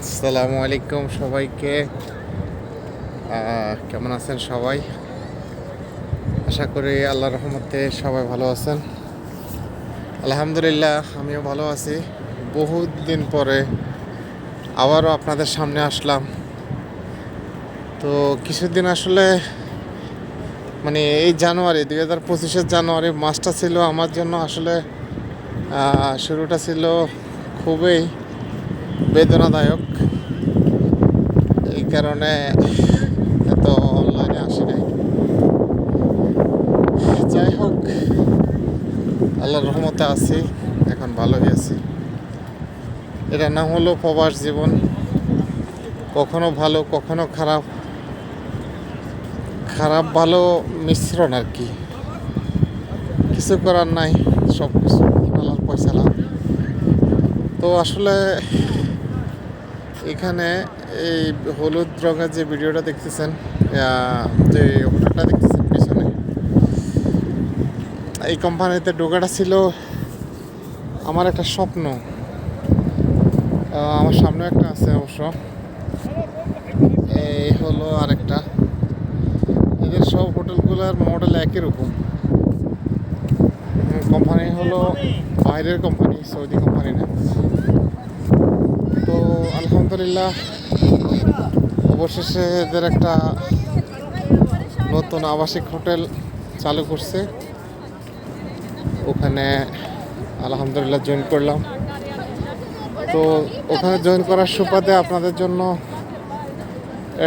আসসালামু আলাইকুম সবাইকে। কেমন আছেন সবাই? আশা করি আল্লাহ রহমতে সবাই ভালো আছেন। আলহামদুলিল্লাহ, আমিও ভালো আছি। বহুত দিন পরে আবারও আপনাদের সামনে আসলাম। তো কিছুদিন আসলে মানে এই জানুয়ারি, দুই হাজার পঁচিশের জানুয়ারি মাসটা ছিল আমার জন্য আসলে শুরুটা ছিল খুবই বেদনাদায়ক। এই কারণে এত অনলাইনে আসি নাই। যাই হোক, আল্লাহর রহমতে আছি, এখন ভালোই আছি। এটা না হলো প্রবাস জীবন, কখনো ভালো, কখনো খারাপ। খারাপ, ভালো মিশ্রণ আর কি। কিছু করার নাই সব কিছু আল্লাহর পয়সালা। তো আসলে এখানে এই হলুদ রঙের যে ভিডিওটা দেখতেছেন যে হোটেলটা দেখতেছেন পিছনে, এই কোম্পানিতে ঢোকাটা ছিল আমার একটা স্বপ্ন। আমার সামনে একটা আছে অবশ্য। এই হলো আরেকটা। এদের সব হোটেলগুলোর মডেল একই রকম। কোম্পানি হলো বাইরের কোম্পানি সৌদি কোম্পানি না আলহামদুলিল্লাহ। অবশেষে এদের একটা নতুন আবাসিক হোটেল চালু করছে। ওখানে আলহামদুলিল্লাহ জয়েন করলাম। তো ওখানে জয়েন করার সুবাদে আপনাদের জন্য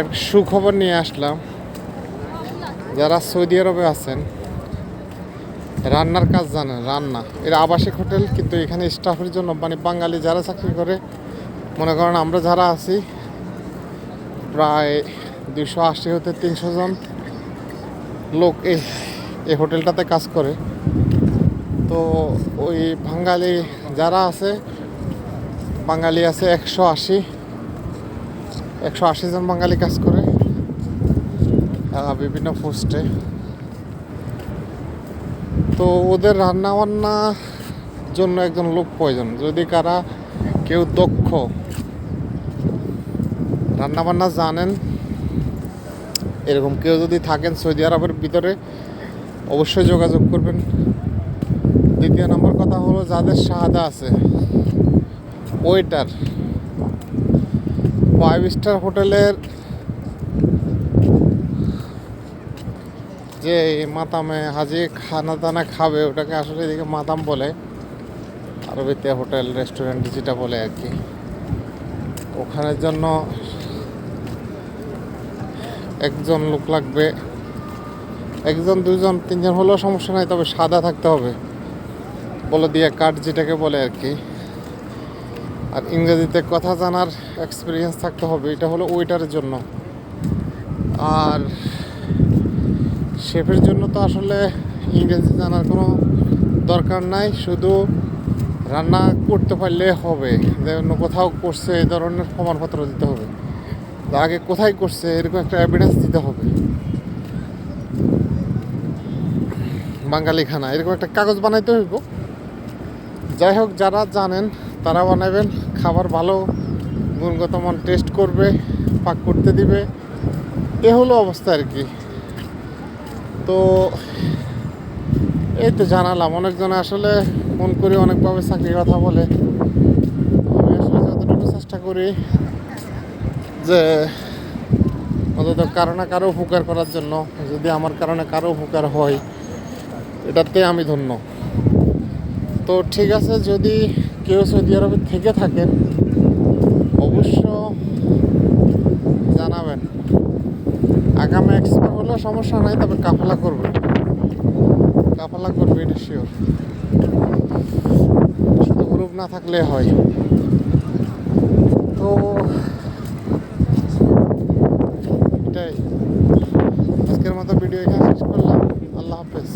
এক সুখবর নিয়ে আসলাম। যারা সৌদি আরবে আছেন, রান্নার কাজ জানেন, রান্না। এর আবাসিক হোটেল, কিন্তু এখানে স্টাফের জন্য মানে বাঙালি যারা চাকরি করে মনে করেন আমরা যারা আছি, প্রায় দুশো আশি হতে তিনশো জন লোক এই এই হোটেলটাতে কাজ করে। তো ওই বাঙালি যারা আছে, বাঙালি আছে একশো আশি একশো আশি জন বাঙালি কাজ করে বিভিন্ন পোস্টে। তো ওদের রান্না বান্না জন্য একজন লোক প্রয়োজন। যদি কারা কেউ দক্ষ রান্না বান্না জানেন, এরকম কেউ যদি থাকেন সৌদি আরবের ভিতরে, অবশ্যই যোগাযোগ করবেন। দ্বিতীয় নম্বর কথা হলো, যাদের সাহায্য আছে ওয়েটার ফাইভ স্টার হোটেলের যে মাতামে হাজি খানা দানা খাবে, ওটাকে আসলে এদিকে মাতাম বলে, আরবিতে হোটেল রেস্টুরেন্ট যেটা বলে আর কি। ওখানের জন্য একজন লোক লাগবে। একজন দুজন তিনজন হলেও সমস্যা নাই, তবে সাদা থাকতে হবে। বলে দিয়ে কাঠ যেটাকে বলে আর কি। আর ইংরেজিতে কথা জানার এক্সপিরিয়েন্স থাকতে হবে, এটা হলো ওয়েটারের জন্য। আর শেফের জন্য তো আসলে ইংরেজি জানার কোনো দরকার নাই, শুধু রান্না করতে পারলে হবে। যে অন্য কোথাও করছে, এই ধরনের প্রমাণপত্র দিতে হবে। আগে কোথায় করছে? এরকম একটা অ্যাভিডেন্স দিতে হবে। বাঙালি খানা এরকম একটা কাগজ বানাইতে হইব। যাই হোক, যারা জানেন, তারা বানাবেন। খাবার ভালো, গুণগত মান টেস্ট করবে, পাক করতে দিবে। এ হলো অবস্থা আর কি। তো এই তো জানালাম। অনেকজনে আসলে ফোন করে অনেকভাবে চাকরির কথা বলে। আমি আসলে যতটুকু চেষ্টা করি যে অন্তত কারও না কারও উপকার করার জন্য, যদি আমার কারণে কারও উপকার হয়, এটাতে আমি ধন্য। তো ঠিক আছে, যদি কেউ সৌদি আরবে থেকে থাকেন, অবশ্য জানাবেন। আগামী এক্সপার হলেও সমস্যা নাই, তবে কাফালা করবে কাফালা করবে এটা শিওর শুধু গ্রুপ না থাকলে হয়। মতো ভিডিও এখানে শেষ করলাম। আল্লাহ হাফেজ।